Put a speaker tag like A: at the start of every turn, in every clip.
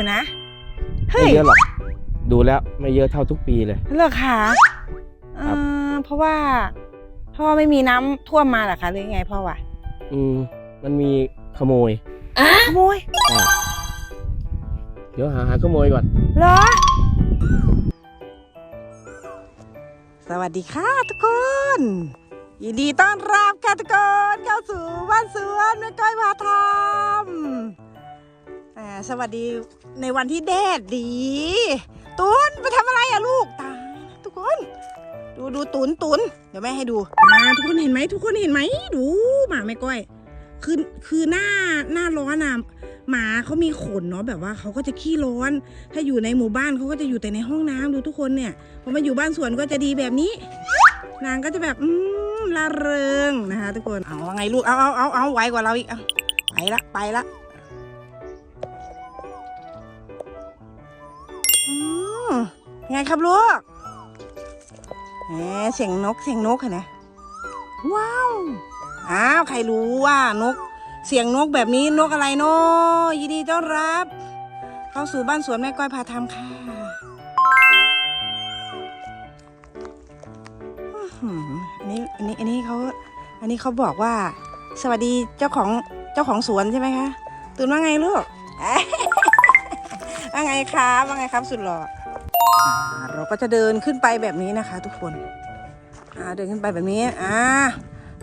A: อยู่นะ
B: ไม่
A: เฮ้ย
B: เยอะหรอกดูแล้วไม่เยอะเท่าทุกปีเลย
A: เหรอคะเอ
B: ครับ
A: อเพราะว่าเพราะว่าไม่มีน้ำท่วมมาเหรอคะหรือไงพ่อวะ
B: อืมมันมีขโมย
A: ขโมย
B: อะเดี๋ยวหาหาขโมยก่อน
A: เหรอ สวัสดีค่ะทุกคน ยินดีต้อนรับค่ะทุกคนเข้าสู่บ้านสวนแม่ก้อยพาทำอ่า สวัสดีในวันที่แดดดี ตุนไปทำอะไรอะลูกตายทุกคน ดูดูตุนตุนเดี๋ยวแม่ให้ดูอ่าทุกคนเห็นไหมทุกคนเห็นไหมดูหมาแม่ก้อยคือคือหน้าหน้าร้อนอะหมาเขามีขนเนาะแบบว่าเขาก็จะขี้ร้อน ถ้าอยู่ในหมู่บ้านเขาก็จะอยู่แต่ในห้องน้ำดูทุกคนเนี่ยพอมาอยู่บ้านสวนก็จะดีแบบนี้ นางก็จะแบบอืมละเริงนะคะ ทุกคนเอาว่าไงลูกเอาเอาเอาเอาไวกว่าเราอีกเอาไปละไปละ ไงครับลูกแหมเสียงนกเสียงนกเห็นไหมว้าว อ้าว ใครรู้ว่านก เสียงนกแบบนี้นกอะไรเนาะยินดีต้อนรับ เข้าสู่บ้านสวนแม่ก้อยพาทำค่ะอื้อหืออันนี้อันนี้อันนี้เขาอันนี้เขาบอกว่า สวัสดีเจ้าของเจ้าของสวนใช่ไหมคะ ตื่นว่าไงลูกว่าไงครับว่าไงครับสุดหล่ออ่า เราก็จะเดินขึ้นไปแบบนี้นะคะ ทุกคนเดินขึ้นไปแบบนี้อ่า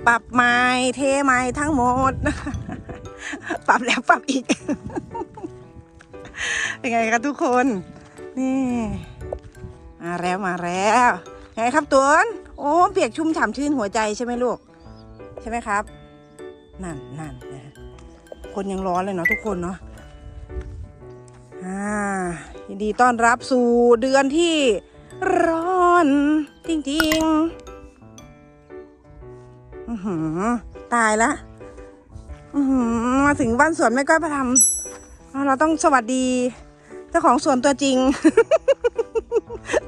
A: ปรับไม้เทไม้ทั้งหมดปรับแล้วปรับอีกเป็นไงครับทุกคนนี่มาแล้วมาแล้วไงครับตัวน์โอ้เปียกชุ่มฉ่ำชื่นหัวใจใช่ไหมลูก ใช่ไหมครับ นั่นนั่นนะคนยังร้อนเลยเนาะทุกคนเนาะอ่า ยินดีต้อนรับสู่เดือนที่ร้อนจริงๆ อือหือ ตายละ อือหือ มาถึงบ้านสวนแม่ก้อยประทำเราต้องสวัสดี เจ้าของสวนตัวจริง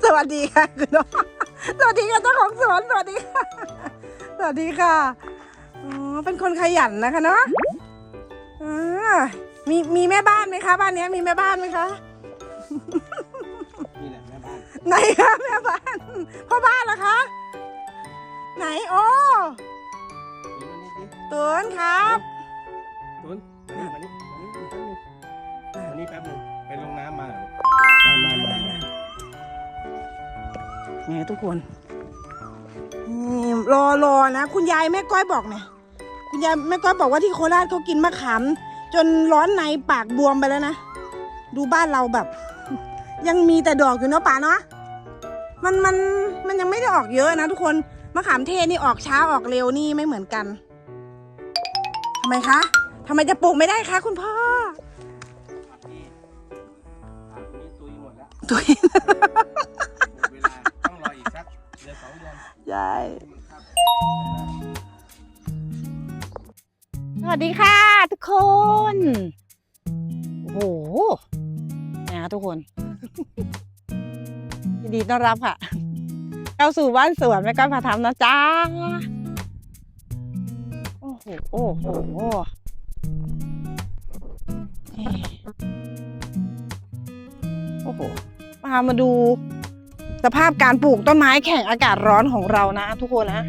A: สวัสดีค่ะคุณน้องสวัสดีค่ะเจ้าของสวนสวัสดีค่ะ สวัสดีค่ะอ๋อเป็นคนขยันนะคะเนาะอ่ามีมีแม่บ้านไหมคะ บ้านนี้มีแม่บ้านไหมคะ
B: นี่แหละแม่บ้าน
A: ไหนคะแม่บ้านพ่อบ้านเหรอคะ ไหนโอ้ตุนครับ
B: ตุนมานี่มานี่มานี่แป๊บนึงไปลงน้ำมาเหรอมามามา
A: เนี่ยทุกคนนี่รอรอนะ คุณยายแม่ก้อยบอกเนี่ยคุณยายแม่ก้อยบอกว่าที่โคราชเขากินมะขามจนร้อนในปากบวมไปแล้วนะ ดูบ้านเราแบบ ยังมีแต่ดอกอยู่เนาะป่าเนาะมันมันมันยังไม่ได้ออกเยอะนะทุกคนมะขามเทศนี่ออกช้าออกเร็วนี่ไม่เหมือนกันทำไมคะทำไมจะปลูกไม่ได้คะคุณพ่อ
B: นี่ตุยหมดแล้ว
A: ตุย
B: หมดเวลาต้องรออีกสักเดือนสองเดือน
A: ใช่สวัสดีค่ะทุกคน โอ้โห นะทุกคนยินดีต้อนรับค่ะ เข้าสู่บ้านสวนแม่ก้อยพาทำนะจ๊ะโอ้โหโอ้โหโอ้โหพามาดูสภาพการปลูกต้นไม้แข่งอากาศร้อนของเรานะ ทุกคนนะ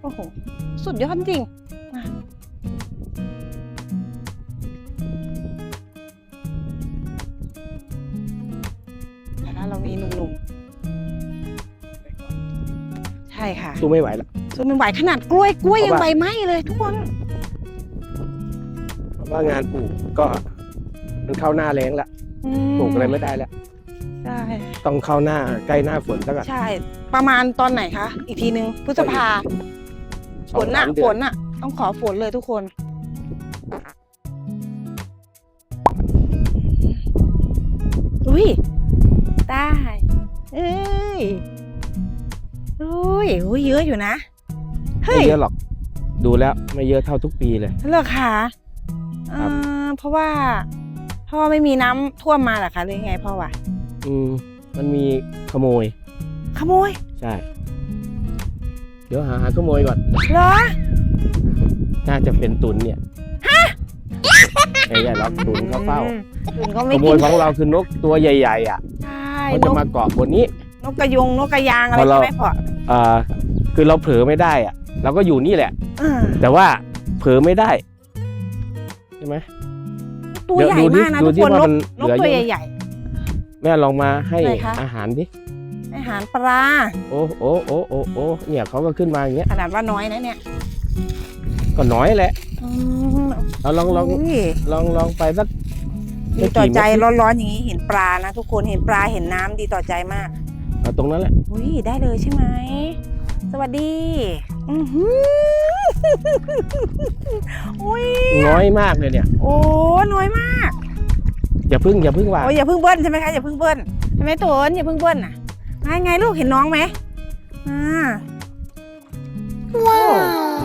A: โอ้โห สุดยอดจริง
B: สู้ไม่ไหวแล้ว
A: ส่วนมันไหวขนาดกล้วยกล้วยยัง
B: เพราะว่า
A: ใบไหม้เลยทุกคน
B: เพราะว่างานปลูกก็มันเข้าหน้าแรงแล้ว
A: อืม
B: ปลูกอะไรไม่ได้แล้ว
A: ใช่
B: ต้องเข้าหน้าใกล้หน้าฝนแล้วก็
A: ใช่ ประมาณตอนไหนคะ อีกทีนึงพฤษภาฝนน่ะ
B: สองสามเดื
A: ฝ
B: อน
A: นน่ะต้องขอฝนเลยทุกคน อุ้ย อุ้ยอุ้ยเยอะอยู่นะ เฮ้
B: ไม่
A: ย
B: เยอะหรอก ดูแล้วไม่เยอะเท่าทุกปีเลย
A: เหรอคะ
B: ครับ
A: อ่าเพราะว่าเพราะว่าไม่มีน้ำท่วมมาเหรอคะหรือไงพ่อวะ
B: อืมมันมีขโมย
A: ขโมย
B: ใช่ เดี๋ยวหาหาขโมยก่อน
A: เหรอ
B: น่าจะเป็นตุนเนี่ยไม่ใช่หรอกตุนเขาเฝ้า
A: ตุนเขา
B: ข
A: ไม่
B: โม
A: กิ
B: ย
A: น
B: ของเราคือนกตัวใหญ่ ๆ อะ
A: ใช่
B: เขา
A: น
B: จะ
A: ก
B: มาเกาะบนนี้
A: นกกระยงนกกระยางอะไร
B: พอเรา
A: ใช่ไหมพ่อ
B: เอ่อคือเราเผลอไม่ได้อะเราก็อยู่นี่แหละ
A: อ่า
B: แต่ว่าเผลอไม่ได้ใช่ไหม
A: ตัว
B: เดี๋ยว
A: ใหญ่
B: ดูดิ
A: มากนะ
B: ดู
A: ทุก
B: ดิ
A: คน
B: ว่าน
A: ก
B: มัน
A: น
B: เห
A: ก
B: ลือ
A: ตัว
B: เยอะ
A: ใหญ่
B: แม่ลองมาให้
A: ไหนคะ
B: อาหารดิ
A: ๆอาหารปลา
B: โอ้โอ้โอ้โอ้โอ้เนี่ยเขาก็ขึ้นมาอย่างเงี้ย
A: ขนาดว่าน้อยนะเนี่ย
B: ก็น้อยแหละ
A: อืม
B: เราลองลอง
A: อุ้ย
B: ลองลองไปสัก
A: ดีต่อใจ
B: ไม่กี่เม็ด
A: ร้อนๆอย่างนี้เห็นปลานะทุกคนเห็นปลาเห็นน้ำดีต่อใจมาก
B: เอาตรงนั้นแหละ
A: อุ้ยได้เลยใช่ไหม สวัสดีอือหืออุ้ย
B: น้อยมากเลยเนี่ย
A: โอ้น้อยมาก
B: อย่าพึ่งอย่าพึ่งว่า
A: โอ้ยอย่าเพิ่งเบิ้ลใช่ไหมคะอย่าเพิ่งเบิ้ลใช่ไหมตัวอย่าเพิ่งเบิ้ลน่ะไงไงลูกเห็นน้องไหมอ่า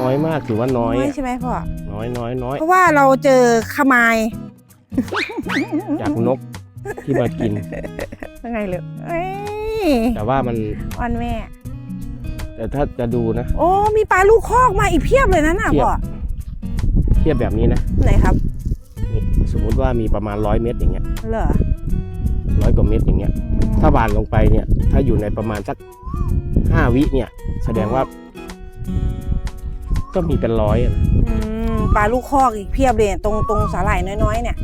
B: น้อยมากถือว่าน้อย
A: น้อย
B: อะ
A: ใช่ไหมพ่อ
B: น้อยน้อยน้อย
A: เพราะว่าเราเจอขมาย
B: จากนกที่มากิน
A: ยังไงเลยเอ้ย
B: แต่ว่ามัน
A: วันแม่
B: แต่ถ้าจะดูนะ
A: โอ้มีปลาลูกคอกมาอีกเพียบเลยนะน่ะ
B: เพียบ
A: พ่อ
B: เทียบแบบนี้นะ
A: ไหนครับ
B: นี่สมมุติว่ามีประมาณร้อยเมตรอย่างเงี้ย
A: เหรอ
B: ร้อยกว่าเมตรอย่างเงี้ย ถ้าบานลงไปเนี่ย ถ้าอยู่ในประมาณสักห้าวิเนี่ย แสดงว่า ก็มีเป็นร้อยอะนะ
A: อืมปลาลูกคอกอีกเพียบเลยตรงตรงสาหร่ายน้อยๆเนี่ย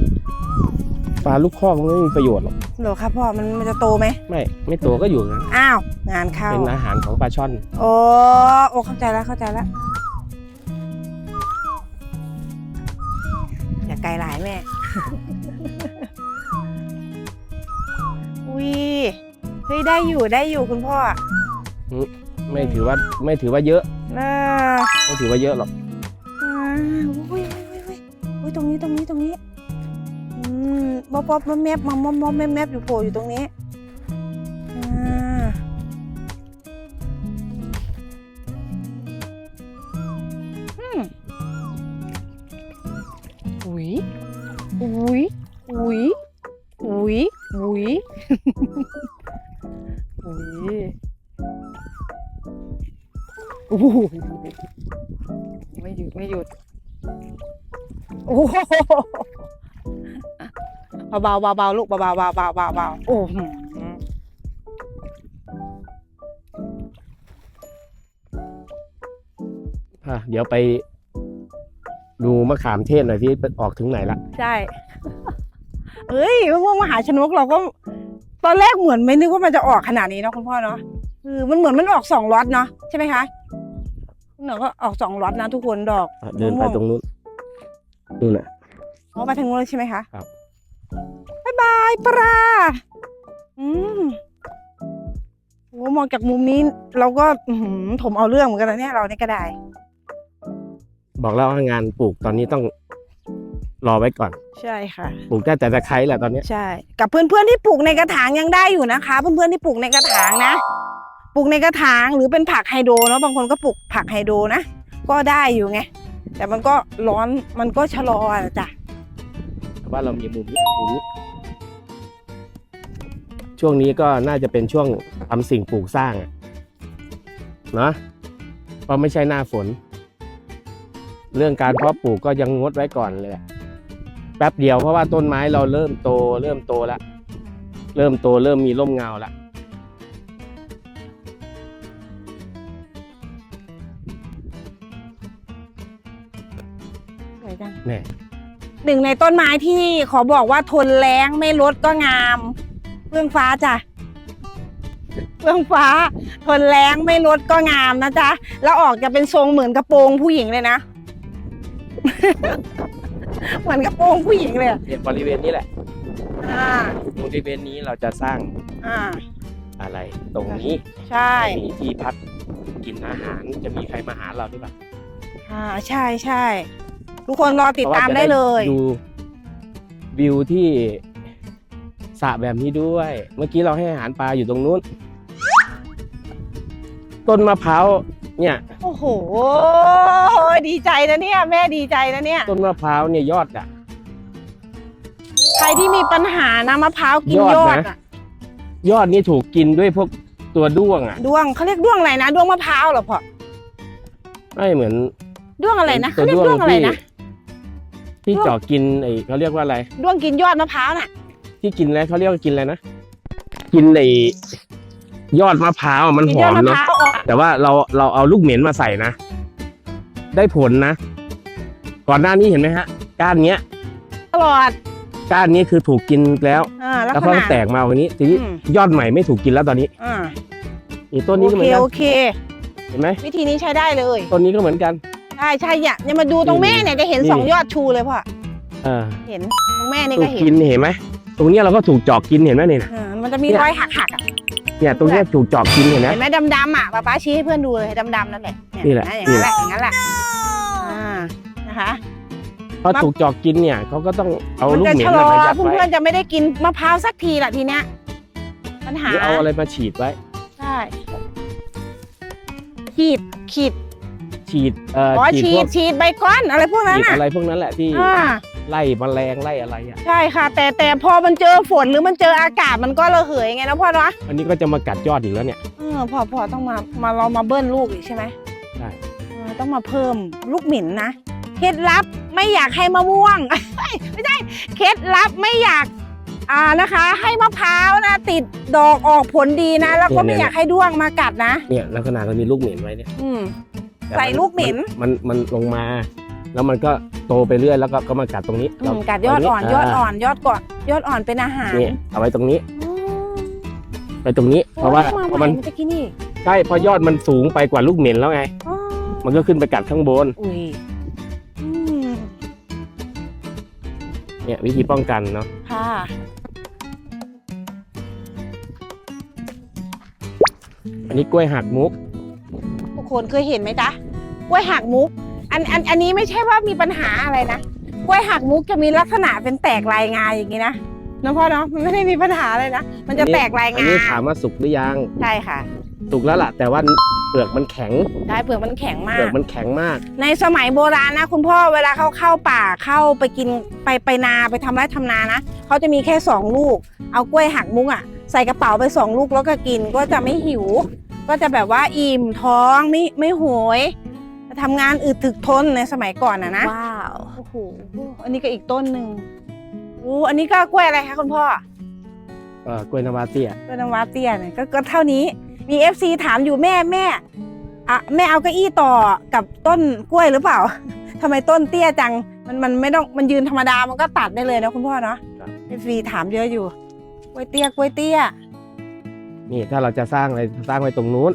B: ปลาลูกคอกมันไม่มีประโยชน์หรอก
A: เหรอครับพ่อมันมันจะโตไหม
B: ไม่ไม่ตัวก็อยู่นะ
A: อ้าวงานเข้า
B: เป็นอาหารของปลาช่อน
A: โอ้โอ้เข้าใจแล้วเข้าใจแล้วอย่าไกลหลายแม่ อุ้ยเฮ้ยได้อยู่ได้อยู่คุณพ่อ
B: ไม่ถือว่าไม่ถือว่าเยอะ
A: เออ
B: ไม่ถือว่าเยอะหรอก
A: อ่าอุ้ยอุ้ยอุ้ยอุ้ยตรงนี้ตรงนี้ตรงนี้อื มบ๊อบบ๊อบแมบแมบมามอมมอมแมบแมบอยู่โผล่อยู่ตรงนี้อ้าวอุ้ยอุ้ยอุ้ยอุ้ยอุ้ยอุ้ยโอ้โหไม่หยุดไม่หยุดโอ้โห เบาๆเบาๆลูกเบาๆเบาๆเบาๆเบาๆเบาๆโอ้โห
B: อะเดี๋ยวไปดูมะขามเทศหน่อยที่ออกถึงไหนละ
A: ใช่เอ้ยพวกมหาชนกเราก็ ตอนแรกเหมือนไม่นึกว่ามันจะออกขนาดนี้เนาะคุณพ่อเนาะเออมันเหมือนมันออกสองล็อตเนาะใช่ไหมคะคุณหนูก็ออกสองล็อตนะทุกคนดอก
B: อะเดินไปตรงนู้นนู่นน่ะ
A: อ๋อไปทางนู้นเลยใช่ไหมคะ
B: ครับ
A: บ๊ายบายปลาอืมโอ้มองจากมุมนี้ เราก็อื้อหือถมเอาเรื่องเหมือนกันนะเนี่ยเราเนี่ยก็ได้
B: บอกแล้วว่างานปลูกตอนนี้ต้องรอไว้ก่อน
A: ใช่ค่ะ
B: ปลูกได้แต่ตะไคร้แหละตอนเนี้ย
A: ใช่ กับเพื่อนๆที่ปลูกในกระถางยังได้อยู่นะคะ เพื่อนๆที่ปลูกในกระถางนะ ปลูกในกระถางหรือเป็นผักไฮโดรเนาะบางคนก็ปลูกผักไฮโดรนะ ก็ได้อยู่ไง แต่มันก็ร้อนมันก็ชะลออะจ้ะ
B: แต่ ว่าเรามีมุมนี้มุมนี้ช่วงนี้ก็น่าจะเป็นช่วงทำสิ่งปลูกสร้างอะเนาะเพราะไม่ใช่หน้าฝน เรื่องการเพาะปลูกก็ยังงดไว้ก่อนเลยอะแป๊บเดียวเพราะว่าต้นไม้เราเริ่มโต เริ่มโตแล้วเริ่มโตเริ่มมีร่มเงาแล้ว
A: สวยจัง
B: แน่
A: หนึ่งในต้นไม้ที่ขอบอกว่าทนแรงไม่ลดก็งามเฟื่องฟ้าจ้ะเฟื่องฟ้า ทนแรงไม่ลดก็งามนะจ๊ะ แล้วออกจะเป็นทรงเหมือนกระโปรงผู้หญิงเลยนะ เหมือนกระโปรงผู้หญิงเลยอะ
B: เนี่ยบริเวณนี้แหละ
A: อ่า
B: บริเวณนี้เราจะสร้าง
A: อ่า
B: อะไร ตรงนี้
A: ใช่
B: มีที่พักกินอาหารจะมีใครมาหาเราหรือเปล่า
A: อ่า ใช่ใช่ ทุกคนรอติดตามได้เลย
B: ดูวิวที่สระแบบนี้ด้วย เมื่อกี้เราให้อาหารปลาอยู่ตรงนู้น ต้นมะพร้าวเนี่ย
A: โอ้โห ดีใจนะเนี่ย แม่ดีใจนะเนี่ย
B: ต้นมะพร้าวเนี่ยยอดอะ
A: ใครที่มีปัญหานะมะพร้าวกิน
B: ย
A: ย
B: อ
A: อ
B: ด
A: ด
B: นะ
A: อะ
B: ยอดนี่ถูกกินด้วยพวกตัวด้วงอะ
A: ด้วงเขาเรียกด้วงอะไรนะด้วงมะพร้าวเหรอพ่อ
B: ไม่เหมือน
A: ด้วงอะไรนะ
B: ตั
A: เขา
B: ว
A: เรียก
B: ด้วง
A: ด้วงอะไร
B: ที่
A: นะ
B: ที่เจาะกินไอ้เขาเรียกว่าอะไร
A: ด้วงกินยอดมะพร้าวน่ะ
B: ที่กินอะไรเขาเรียกว่ากินอะไรนะกินไอ้ยอดมะพร้าวอะมัน
A: กิน
B: ห
A: ย
B: อ
A: อด
B: ม
A: มะพ
B: เนาะ
A: ร้าวออก
B: แต่ว่าเราเราเอาลูกเหม็นมาใส่นะ ได้ผลนะ ก่อนหน้านี้เห็นไหมฮะ ก้านเนี้ย
A: ตลอด
B: ก้านนี้คือถูกกินแล้ว
A: อ่าลัก
B: แล้ว
A: ษ
B: พอ
A: ณะ
B: มันแตกมาวันนี้ทีนี้
A: อืม
B: ยอดใหม่ไม่ถูกกินแล้วตอนนี้
A: อ่า
B: อีต้นนี้ก็
A: โอ
B: เหมื
A: เค
B: อนกัน
A: โอเค
B: เห็นไหม
A: วิธีนี้ใช้ได้เลย
B: ต้นนี้ก็เหมือนกัน
A: ใช่ใช่อย่าอย่ามาดูตรงแม่เนี่ยจะเห็น
B: นี่
A: สองยอดชูเลยพ่อ
B: เออ
A: เห็นตรงแม่นี่
B: ถู
A: ก็
B: ก
A: เห็น
B: กินเห็นไหมตรงเนี้ยเราก็ถูกเจาะกินเห็นไหมเนี่ย
A: อ่ามันจะมี
B: เนี่ย
A: รอยหักหักๆอะ
B: เนี่ยตรงเนี้ยถูกเจาะกินเห็นไหม
A: เห็นไหมดำๆอะป้าป้าชี้ให้เพื่อนดูเลยดำๆนั่นแหละเย
B: นี่แหละ
A: อย่างนั้นแหละอย่างนั้นแหละอ่านะคะ
B: พอถูกเจาะกินเนี่ยเขาก็ต้องเอา
A: มัน
B: ลูก
A: จะ
B: เหม็
A: ชะ
B: น
A: ลอ
B: มายัด
A: เพื่
B: ไว้
A: อนๆจะไม่ได้กินมะพร้าวสักทีละทีเนี้ยปัญหา
B: หรือเอาอะไรมาฉีดไว้
A: ใช่ขีดขีด
B: ฉีดเอ่อ
A: อ๋อ
B: ฉีด
A: ฉี
B: พว
A: ด
B: ก
A: ฉีดใบก้อนอะไรพวกนั้น
B: ฉีด
A: อะ
B: อะไรพวกนั้นแหละที่
A: อ่า
B: ไล่แมลงไล่อะไรอะ
A: ใช่ค่ะ แต่แต่พอมันเจอฝนหรือมันเจออากาศมันก็ระเหยไงนะพ่อเนาะ
B: อันนี้ก็จะมากัดยอดอีกแล้วเนี่ย
A: เออพอพอต้องมามาเรามาเบิ้ลลูกอีกใช่ไหม
B: ใช่
A: เออต้องมาเพิ่มลูกหมิ่นนะเคล็ดลับไม่อยากให้มะม่วง ไม่ใช่เคล็ดลับไม่อยากอ่านะคะ ให้มะพร้าวนะ ติดดอกออกผลดีนะ แล้วก็ไม่อยากให้ด้วงมากัดนะ
B: เนี่ยลักษณะมันมีลูกเหม็นไว้เนี่ย
A: อืม
B: แต่
A: ใส่ลูกเหม็น
B: มันมันมันลงมา แล้วมันก็โตไปเรื่อยแล้วก็ก็มากัดตรงนี้
A: อืมกัดยอดอ่อนยอดอ่อนยอดก่อนยอดอ่อนเป็นอาหาร
B: เนี่ยเอาไว้ตรงนี้
A: อ๋อ
B: ไปตรงนี้ เพราะว่า
A: โอ้ย
B: เพ
A: มา
B: ราะ
A: ใหม่
B: มัน
A: มันจะกินอีก
B: ใช่เพราะยอดมันสูงไปกว่าลูกเหม็นแล้วไง
A: อ๋อ
B: มันก็ขึ้นไปกัดข้างบน
A: อุ้ยอืม
B: เนี่ยวิธีป้องกันเนาะ
A: ค่ะ
B: อันนี้กล้วยหักมุก
A: ทุก คนเคยเห็นไหมจ๊ะกล้วยหักมุก อันอันอันนี้ไม่ใช่ว่ามีปัญหาอะไรนะกล้วยหักมุกจะมีลักษณะเป็นแตกลายงาอย่างนี้นะน้องพ่อเนาะมันไม่ได้มีปัญหาอะไรนะมันจะแตกลาย
B: อัน
A: งา
B: นี้ถามว่าสุกหรือยัง
A: ใช่ค่ะ
B: สุกแล้วล่ะ แต่ว่าเปลือกมันแข็ง
A: ได้เปลือกมันแข็งมา
B: เปลือก
A: ก
B: มันแข็งมาก
A: ในสมัยโบราณนะ คุณพ่อเวลาเขาเข้าป่าเข้าไปกินไปไปนาไปทำไร่ทำนานะเขาจะมีแค่สองลูก เอากล้วยหักมุกอะใส่กระเป๋าไปสองลูกแล้วก็กินก็จะไม่หิว ก็จะแบบว่าอิ่มท้องไม่ไม่โหยทำงานอึดถึกทนในสมัยก่อนนะนะ
C: ว้าว
A: โอ้โห อันนี้ก็อีกต้นหนึ่งโอ้อันนี้ก็กล้วยอะไรคะคุณพ่อ
B: เอ่อกล้วยนาวาเตี้ย
A: กล้วยน้ำว้าเตี้ยเนี่ยก็ก็เท่านี้ มีเอฟซีถามอยู่แม่แม่อะแม่เอาเก้าอี้ต่อกับต้นกล้วยหรือเปล่าทำไมต้นเตี้ยจัง มันมันไม่ต้องมันยืนธรรมดามันก็ตัดได้เลยนะคุณพ่อเนาะเอฟซีถามเยอะอยู่ กล้วยเตี้ยกล้วยเตี้ย
B: นี่ถ้าเราจะสร้างอะไรสร้างไว้ตรงนู้น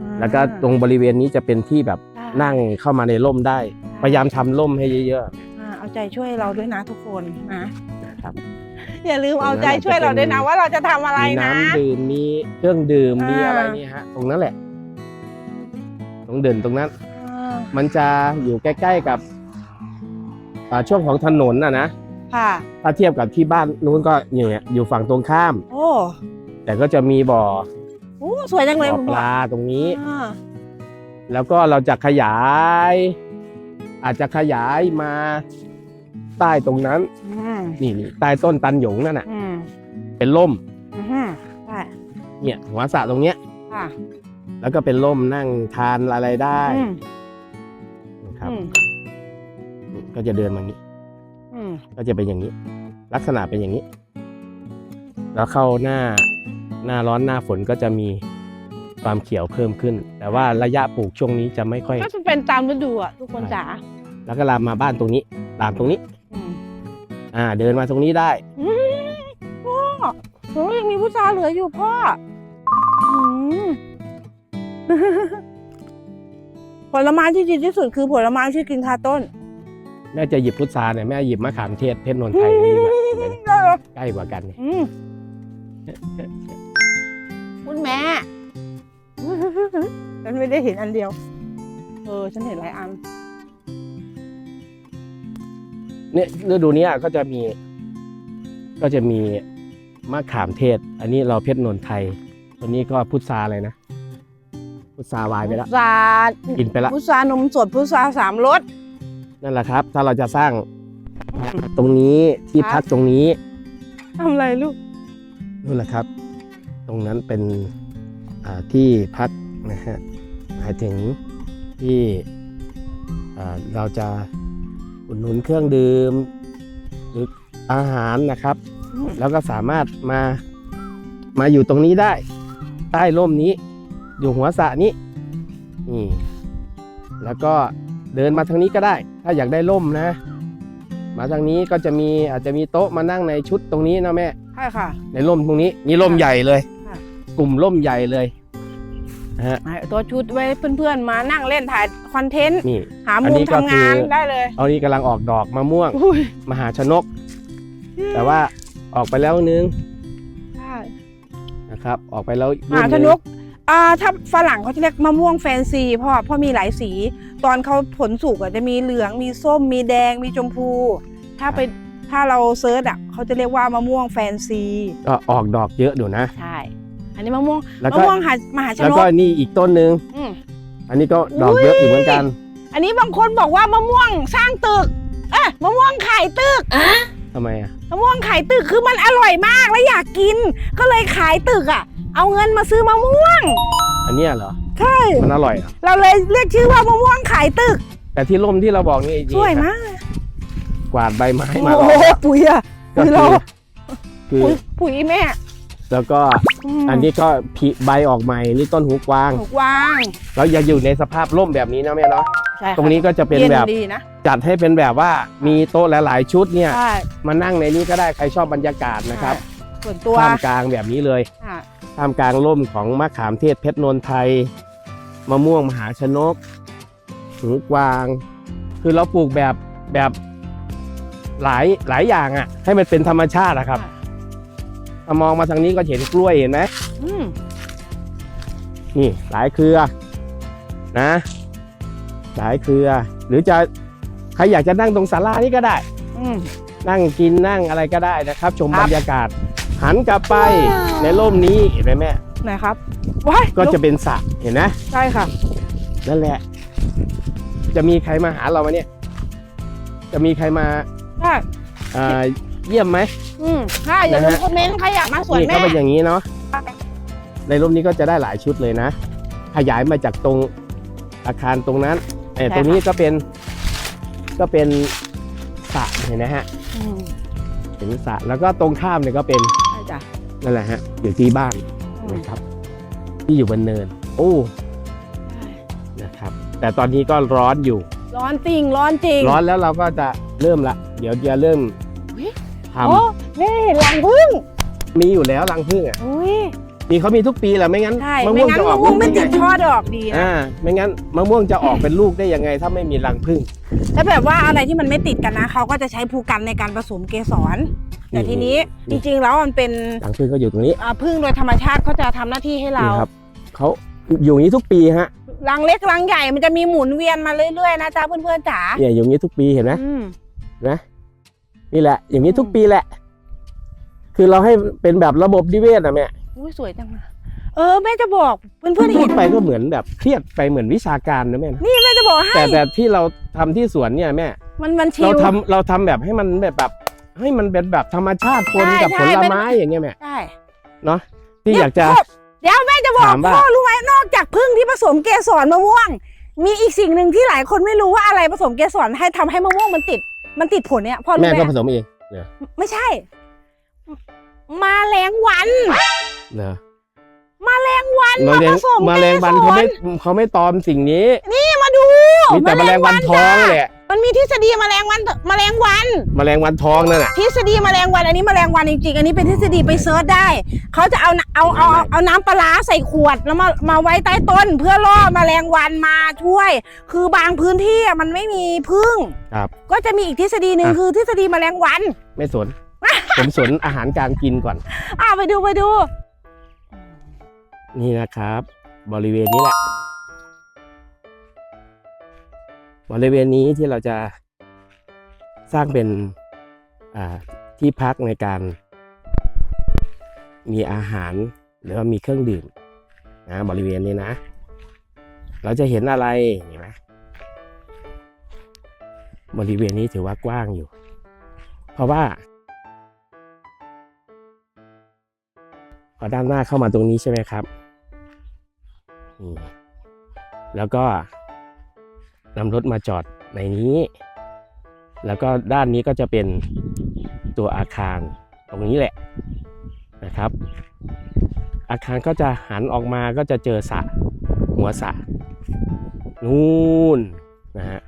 A: อ่า
B: แล้วก็ตรงบริเวณนี้จะเป็นที่แบบ
A: ได้
B: นั่งเข้ามาในร่มได้ พยายามทำร่มให้เยอะ
A: อ่าเอาใจช่วยเราด้วยนะทุกคนนะครับอย่าลืมเอาใจช่วยเราด้วยนะว่าเราจะทำ
B: ๆ
A: อะไร
B: มี
A: นะ
B: น้ำดื่มมีเครื่องดื่ม
A: อ่ามี
B: มีอะไรนี่ฮะ ตรงนั้นแหละ ตรงเด่นตรงนั้น
A: อ่า
B: มันจะอยู่ใกล้ ๆกับอ่าช่วงของถนนน่ะนะ
A: ค่ะ
B: ถ้าเทียบกับที่บ้านนู้นก็อยู่เนี่ยอยู่ฝั่งตรงข้าม
A: โอ้
B: แต่ก็จะมีบ่อ
A: โหสวยจังเลย
B: บ่อ
A: คุณ
B: ป
A: พ่อ
B: ลาตรงนี้
A: อ่า
B: แล้วก็เราจะขยาย อาจจะขยายมาใต้ตรงนั้น
A: อืม
B: นี่นี่ใต้ต้นตันหยงนั่นน่ะ
A: อืม
B: เป็นร่ม
A: อือฮึได้
B: เนี่ยหัวสระตรงเนี้ย
A: ค่ะ
B: แล้วก็เป็นร่มนั่งทานอะไรได้
A: อืม
B: นะครับ
A: อืม
B: ก็จะเดินมาอย่างนี้
A: อืม
B: ก็จะเป็นอย่างนี้ ลักษณะเป็นอย่างนี้ แล้วเข้าหน้า หน้าร้อนหน้าฝนก็จะมีความเขียวเพิ่มขึ้น แต่ว่าระยะปลูกช่วงนี้จะไม่ค่อย
A: ก็จะเป็นตามฤดูอะทุกคน
B: ใช่
A: จ๋า
B: แล้วก็ลามมาบ้านตรงนี้ลามตรงนี้
A: อืม
B: อ่า เดินมาตรงนี้ได้
A: อืมพ่อโอ้ยังมีผู้ชายเหลืออยู่พ่ออืมผลไม้ที่ดีที่สุดคือผลไม้ที่กินคาต้น
B: แม่จะหยิบพุทราเนี่ยแม่หยิบมะขามเทศเพชรนนทไทยนี่แบบเห็นไหมใกล้กว่ากันเนี่ย
A: อืม คุณแม่ ฉันไม่ได้เห็นอันเดียว เออ ฉันเห็นหลายอัน
B: เนี่ยฤดูเนี้ยก็จะมี ก็จะมีมะขามเทศ อันนี้เราเพชรนนทไทยตัวนี้ก็พุทราอะไรนะ พุทราวายไปแล้ว
A: พุทรา
B: กินไปแล้ว
A: พุทรานมสดพุทราสามรส
B: นั่นแหละครับ ถ้าเราจะสร้างตรงนี้ที่
A: ครับ
B: พักตรงนี้
A: ทำอะไรลูก
B: นู่นแหละครับ ตรงนั้นเป็นอ่าที่พักนะฮะหมายถึงที่อ่าเราจะอุดหนุนเครื่องดื่มหรืออาหารนะครับ
A: อืม
B: แล้วก็สามารถมามาอยู่ตรงนี้ได้ ใต้ร่มนี้ อยู่หัวสระนี้นี่แล้วก็เดินมาทางนี้ก็ได้ ถ้าอยากได้ร่มนะ มาทางนี้ก็จะมีอาจจะมีโต๊ะมานั่งในชุดตรงนี้นะแม่
A: ใช่ค่ะ
B: ในร่มตรงนี้นี่ร่มใหญ่เลย
A: ค่ะ
B: กลุ่มร่มใหญ่เลยนะฮะ
A: ตัวชุดไว้เพื่อนๆมานั่งเล่นถ่ายคอนเทนต์
B: นี่
A: หา
B: อัน
A: มุ
B: นี้
A: ม
B: ก็
A: ทำงาน
B: คือ
A: ได้เลย
B: เอานี่กำลังออกดอกมะม่วง
A: อุ้ย
B: มหาชนก แต่ว่าออกไปแล้วนึง
A: ใช่
B: นะครับ ออกไปแล้ว
A: มหาชนกอ่าถ้าฝรั่งเขาจะเรียกมะม่วงแฟนซีเพราะเพราะมีหลายสี ตอนเขาผลสุกอะจะมีเหลืองมีส้มมีแดงมีชมพู ถ้าไปถ้าเราเซิร์ชอะเขาจะเรียกว่ามะม่วงแฟนซี
B: ก็ออกดอกเยอะอยู่นะ
A: ใช่ อันนี้มะม่วง
B: แล้ว
A: มะ
B: ก็
A: ม่วงหามหาช
B: แล้ว
A: น
B: ก็
A: ก
B: นี่อีกต้นหนึ่ง
A: อืม
B: อันนี้ก็ดอกเยอะอยู่เหมือนกัน
A: อันนี้บางคนบอกว่ามะม่วงสร้างตึก เอ๊ะมะม่วงขายตึก
B: ทำไมอะ
A: มะม่วงขายตึกคือมันอร่อยมากและอยากกิน ก็เลยขายตึกอะ เอาเงินมาซื้อมะม่วง
B: อันเนี้ยเหรอ
A: ใช่
B: มันอร่อยเหรอ
A: เราเลยเรียกชื่อว่ามะม่วงขายตึก
B: แต่ที่ร่มที่เราบอกนี่
A: สวย
B: นี่
A: มาก
B: กวาดใบไม้มา
A: โอ้
B: ออก
A: โหปุ๋ยอะ
B: ก็
A: ปุ๋ย
B: คื
A: เรา
B: อคือ
A: ปุ๋ยปุ๋ยแม่
B: แล้วก็
A: ม
B: อันนี้ก็ผลิใบออกใหม่นี่ต้นหูกวาง
A: ถูกวาง
B: แล้วอย่าอยู่ในสภาพร่มแบบนี้นะแม่เนาะ
A: ใช่ค่ะ
B: ตรงนี้ก็จะเป็น
A: ย็
B: แบบ
A: ดีนะ
B: จัดให้เป็นแบบว่ามีโต๊ะหลายๆชุดเนี่ย
A: ใช่
B: มานั่งในนี้ก็ได้ใครชอบบรรยากาศนะครับ
A: ส่วนตัว
B: ท่ามกลางแบบนี้เลย
A: อะ
B: ท่ามกลางร่มของมะขามเทศเพชรนนทไทยมะม่วงมหาชนกหูกวาง คือเราปลูกแบบแบบหลายหลายอย่างอะ่ะ ให้มันเป็นธรรมชาติอะครับถ้า มองมาทางนี้ก็เห็นกล้วยเห็นไหม
A: อืม
B: นี่หลายเครือ นะ หลายเครือ หรือจะใครอยากจะนั่งตรงศาลานี่ก็ได้
A: อืม
B: นั่งกินนั่งอะไรก็ได้นะครับ ชม
A: ครับ
B: บรรยากาศ หันกลับไปในร่มนี้เห็นไหมแม่
A: ไหนครับว้าย
B: ก็จะเป็นสระเห็นไหม
A: ใช่ค่ะ
B: นั่นแหละ จะมีใครมาหาเราไหมเนี่ย จะมีใครมา
A: ใช่
B: เอ่อเยี่ยมไหม
A: อืมใช่อย่าลืม
B: นะฮะ
A: คอมเมนต์ใครอยากมาสวน
B: นี่
A: แม่
B: ก็เป็นอย่างนี้เนาะ ในร่มนี้ก็จะได้หลายชุดเลยนะ ขยายมาจากตรงอาคารตรงนั้นเออตรงนี้ก็เป็น ก็เป็นสระเห็นไหมฮะ
A: อืม
B: เป็นสระแล้วก็ตรงข้ามเนี่ยก็เป็น
A: ใช่จ้ะ
B: นั่นแหละฮะอยู่ที่บ้าน
A: อืม
B: นะครับ ที่อยู่บนเนิน โอ้นะครับ แต่ตอนนี้ก็ร้อนอยู่
A: ร้อนจริงร้อนจริง
B: ร้อนแล้วเราก็จะเริ่มละ เดี๋ยวจะเริ่ม
A: อุ๊ย
B: ท
A: โอ้นี่รังพึ่งำ
B: มีอยู่แล้วรังผึ้งอะ
A: อุ้ย
B: มีเขามีทุกปีแหละไม่งั้น
A: ใช่
B: มะ
A: ไม่
B: ม่วง
A: งั้น
B: จะอ
A: มะ
B: อก
A: ม่วงไม่
B: ลูก
A: ติด
B: ได้ไง
A: ช่อดอกดีนะ
B: อ่าไม่งั้นมะม่วงจะออกเป็นลูกได้ยังไง ถ้าไม่มีรังผึ้ง
A: แล้วแบบว่าอะไรที่มันไม่ติดกันนะเขาก็จะใช้ภูกันในการผสมเกสร แต่ทีนี้จริงๆแล้วมันเป็น
B: รังผึ้งก็อยู่ตรงนี้
A: อ่าพึ่งโดยธรรมชาติเขาจะทำหน้าที่ให้เรา
B: นี่ครับเขาอยู่อย่างนี้ทุกปีฮะ
A: รังเล็กรังใหญ่มันจะมีหมุนเวียนมาเรื่อยๆนะจ๊ะเพื่อนๆจ๋า
B: เนี่ยอยู่อย่างนี้ทุกปีเห็นไหม
A: อืม
B: เห็นไหม นี่แหละ อย่างนี้
A: อืม
B: ทุกปีแหละ คือเราให้เป็นแบบระบบนิเวศอะแม่
A: อุ้ยสวยจังนะเออแม่จะบอกเพื่อนๆ
B: พู
A: เห็
B: ด
A: น
B: ไปก็เหมือนแบบเครียดไปเหมือนวิชาการนะแม่นะ
A: นี่แม่จะบอกให้
B: แต่แต่ที่เราทำที่สวนเนี่ยแม่
A: มันมันชิ
B: เรา
A: ล
B: ทำเราทำแบบให้มันแบบแบบให้มันเป็นแบบธรรมชาติปน
A: ใช่
B: กับ
A: ใช่
B: ผล
A: เป็น
B: ไม้อย่างเงี้ยแม่
A: ใช่
B: เนาะที่อยากจะ
A: เดี๋ยวแม่จะบอก
B: ถามว่า
A: พ่อรู้ไหมนอกจากพึ่งที่ผสมเกสรมะม่วง มีอีกสิ่งหนึ่งที่หลายคนไม่รู้ว่าอะไรผสมเกสรให้ทำให้มะม่วงมันติด มันติดผลเนี่ยพ่อรู้
B: แม่
A: ไหม
B: ก็ผสมเอง
A: ไม่ใช่ มาแรงวัน
B: เนอะ
A: มาแรงวัน
B: แม
A: มา
B: ล
A: ผ
B: ง
A: สม
B: แม
A: เก
B: ลง
A: ส
B: วันเขาไม่
A: ร
B: เขาไม่ตอมสิ่งนี้
A: นี่มาดู
B: มีแต่แมลงวันทองแหละ
A: มันมีทฤษฎีแมลงวันแมลงวัน
B: แมลงวันทองนั่นแหละ
A: ทฤษฎีแมลงวันอันนี้แมลงวันจริงๆอันนี้เป็นทฤษฎีไปเซิร์ชได้เขาจะเอาเอาเอาเอาเอาน้ำปลาร้าใส่ขวดแล้วมามาไว้ใต้ต้น เพื่อล่อแมลงวันมาช่วย คือบางพื้นที่อะมันไม่มีพึ่ง
B: ครับ
A: ก็จะมีอีกทฤษฎีหนึ่ง
B: อะ
A: คือทฤษฎีแมลงวัน
B: ไม่สน ผมสนอาหารการกินก่อน
A: อ่าไปดูไปดู
B: นี่นะครับ บริเวณนี้แหละ บริเวณนี้ที่เราจะสร้างเป็นที่พักในการมีอาหารหรือว่ามีเครื่องดื่มนะบริเวณนี้นะ เราจะเห็นอะไรเห็นไหมบริเวณนี้ถือว่ากว้างอยู่ เพราะว่าพอด้านหน้าเข้ามาตรงนี้ใช่ไหมครับ แล้วก็ นำรถมาจอดในนี้ แล้วก็ด้านนี้ก็จะเป็นตัวอาคารตรงนี้แหละนะครับ อาคารก็จะหันออกมาก็จะเจอสระหัวสระนู่นนะฮะ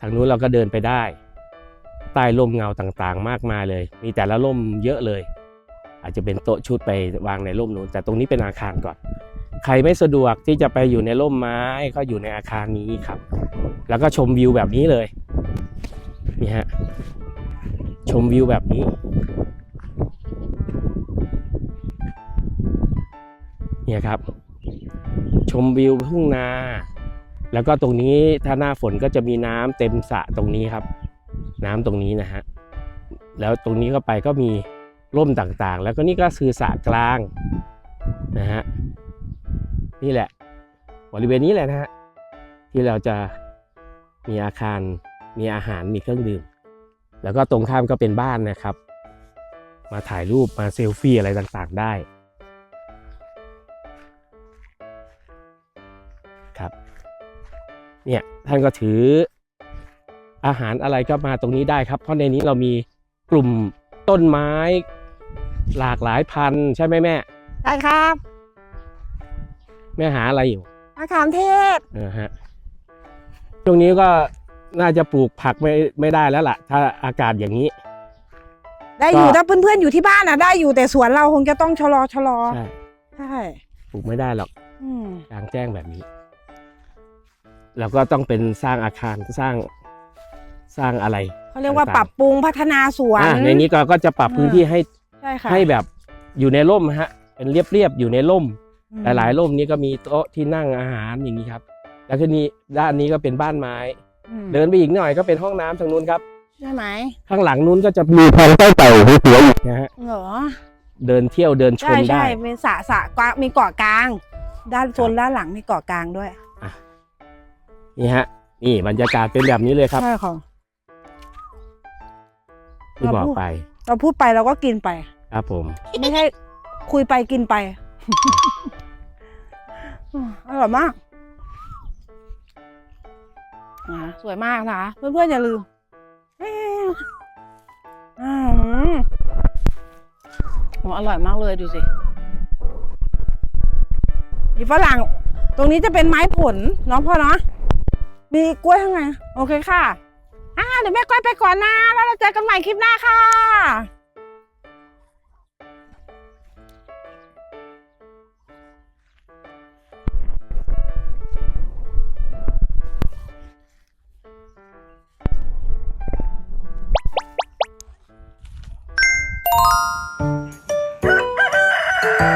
B: ทางนู้นเราก็เดินไปได้ ใต้ร่มเงาต่างๆ มากมายเลย มีแต่ละร่มเยอะเลย อาจจะเป็นโต๊ะชุดไปวางในร่มนู้นแต่ตรงนี้เป็นอาคารก่อน ใครไม่สะดวกที่จะไปอยู่ในร่มไม้ก็อยู่ในอาคารนี้ครับ แล้วก็ชมวิวแบบนี้เลยนี่ฮะชมวิวแบบนี้เนี่ยครับ ชมวิวทุ่งนา แล้วก็ตรงนี้ถ้าหน้าฝนก็จะมีน้ำเต็มสระตรงนี้ครับ น้ำตรงนี้นะฮะแล้วตรงนี้เข้าไปก็มีร่มต่างๆ แล้วก็นี่ก็คือสระกลางนะฮะนี่แหละบริเวณนี้แหละนะฮะที่เราจะ มีอาคาร มีอาหาร มีเครื่องดื่ม แล้วก็ตรงข้ามก็เป็นบ้านนะครับ มาถ่ายรูป มาเซลฟี่อะไรต่างๆได้ ครับ เนี่ย ท่านก็ถืออาหารอะไรก็มาตรงนี้ได้ครับ เพราะในนี้เรามีกลุ่มต้นไม้ หลากหลายพันธุ์ใช่ไหมแม่
A: ได้ครับ
B: แม่หาอะไรอยู่
A: มะขามเทศ
B: เออฮะ ช่วงนี้ก็น่าจะปลูกผักไม่ไม่ได้แล้วล่ะ ถ้าอากาศอย่างนี้
A: ได้อยู่
B: ก็
A: ถ้าเพื่อนๆอยู่ที่บ้านอะ ได้อยู่แต่สวนเราคงจะต้องชะลอชะลอ
B: ใช่
A: ใช่
B: ปลูกไม่ได้หรอก
A: อืม
B: กลางแจ้งแบบนี้เราก็ต้องเป็นสร้างอาคารสร้างสร้างอะไร
A: เขาเรียกว่า
B: ต่างๆ
A: ปรับปรุงพัฒนาสวน
B: อะในนี้ก็ก็จะปรับพื้นที่ให้
A: ใช่ค่ะ
B: ให้แบบอยู่ในร่มฮะ เป็นเรียบๆอยู่ในร่ม
A: อืม
B: หลายๆร่มนี้ก็มีโต๊ะที่นั่งอาหารอย่างนี้ครับ แล้วก็นี้ด้านนี้ก็เป็นบ้านไม้
A: อืม
B: เดินไปอีกหน่อยก็เป็นห้องน้ำทางนู้นครับ
A: ใช่ไหม
B: ข้างหลังนู้นก็จะมีทางใต้เต่าสวยๆอีกนะฮะ
A: เหรอ
B: เดินเที่ยวเดินช
A: ใช่
B: ม
A: ใช่
B: ได้
A: เป็นสระสระกว้างมีเกาะกลาง ด้านโซนด้านหลังมีเกาะกลางด้วย
B: นี่ฮะ นี่บรรยากาศเป็นแบบนี้เลยครับ
A: ใช่ค่ะ
B: ที่บอกไป
A: เราพูดไปเราก็กินไป
B: ครับผม
A: ไม่ใช่คุยไปกินไปอืมอร่อยมาก นะสวยมากนะคะเพื่อนๆอย่าลืมเอ้ยอืมโอ้อร่อยมากเลยดูสิมีฝรั่ง ตรงนี้จะเป็นไม้ผลเน้องพ่อเนาะมีกล้วยข้างในโอเคค่ะอ่าเดี๋ยวแม่ก้อยไปก่อนนะ แล้วเราเจอกันใหม่คลิปหน้าค่ะ Ha ha ha!